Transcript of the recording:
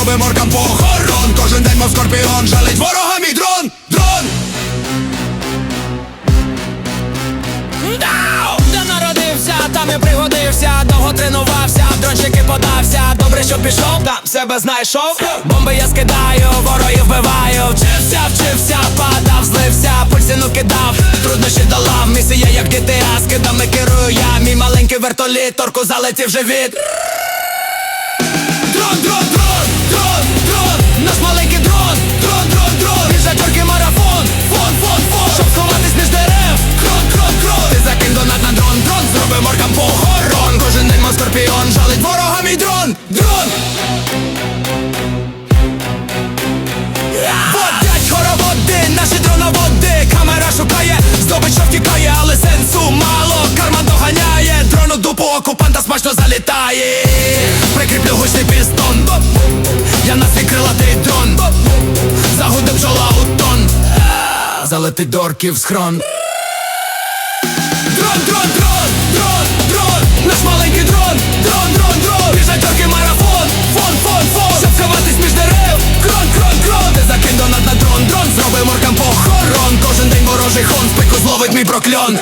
робим оркам похорон Кожен день мов скорпіон, жалить ворога мій дрон, дрон. Де народився, там і пригодився, довго тренувався, в дронщики подався, добре, що пішов, там себе знайшов, бомби я скидаю, вороги вбиваю, вчився, вчився, падав, злився, пульсину кидав, труднощі долав, місія, як дітей, а скидами керую я, мій маленький вертоліт, торку залетів живіт смачно залітає. Прикріплю гучний пістон, я на свій крилатий дрон, загуде бджола у тон, залетить дорків схрон. Дрон, дрон, дрон, дрон, дрон, наш маленький дрон, дрон, дрон, дрон, біжать торки марафон, фон, фон, фон, щоб сховатись між дерев, крон, крон, крон, ти закинь донат на дрон, дрон, зроби моркам похорон, кожен день ворожий хон, в зловить мій прокльон.